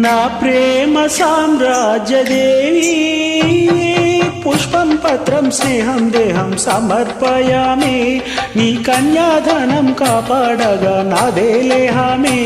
నా ప్రేమ సామ్రాజ్యదేవి పుష్పం పత్రం స్నేహం దేహం సమర్పయామి. నీ కన్యాధనం కాపాడగా నాదేలే హామీ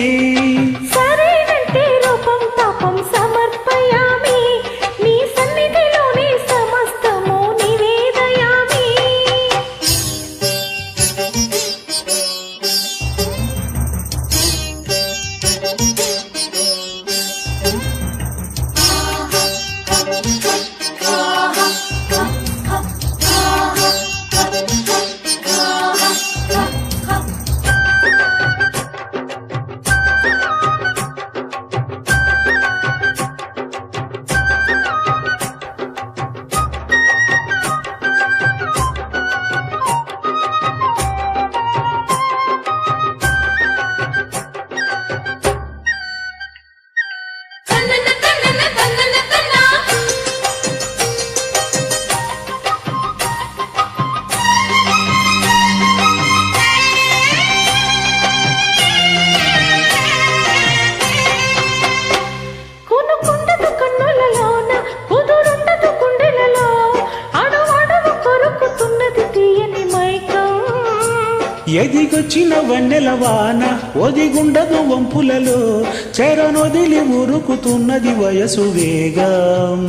ఎదిగొచ్చిన వన్నెల వాన ఒదిగుండదు వంపులలో చెరనొదిలి ఉరుకుతున్నది వయసు వేగం.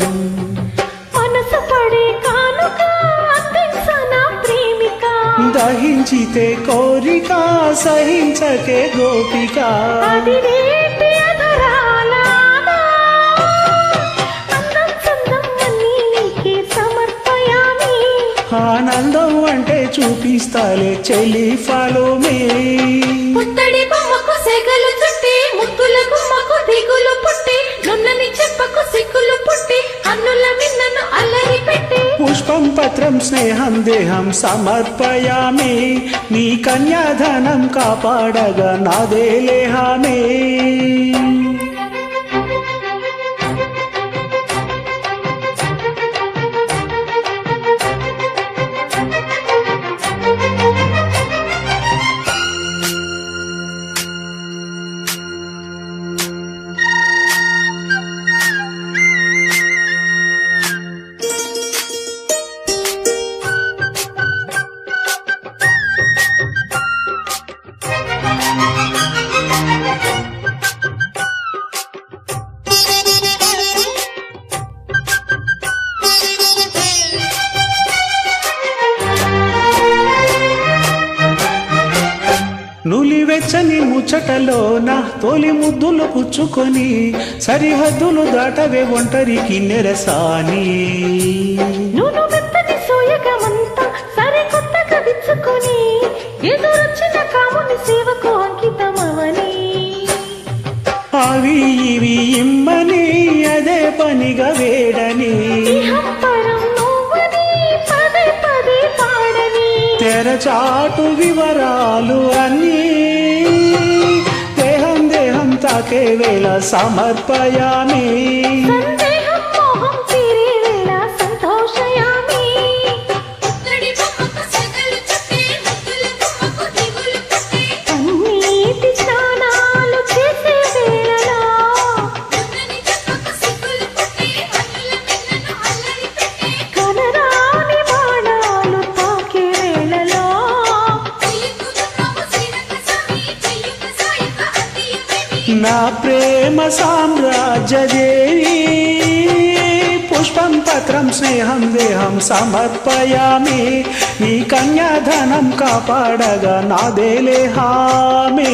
మనసు పడే దహించితే కోరిక సహించకే గోపిక. ఆనందం అంటే చూపిస్తాలే. చెల్లి ఫాలో మే బొమ్మకు సెగలు చుట్టే ముద్దుల గుమ్మకు దిగులు పుట్టే నున్నని చెప్పకు సిగ్గులు పుట్టే అన్నుల మిన్నను అల్లరి పెట్టే. పుష్పం పత్రం స్నేహం దేహం సమర్పయామి. నీ కన్యాధనం కాపాడగా నాదేలే హామీ నులివెచ్చని ముచ్చటలోన తొలి ముద్దులు పుచ్చుకొని సరిహద్దులు దాటవే ఒంటరికి నెరసాని. అవి ఇవి ఇమ్మని అదే పనిగా వేడని. తెరచాటు వివరాలు అన్నీ దేహం వేళ సమర్పయామి. నా ప్రేమ సామ్రాజ్యదేవి పుష్పం పత్రం స్నేహం దేహం సమర్పయామి. నీ కన్యాధనం కాపాడగా నాదేలే హామీ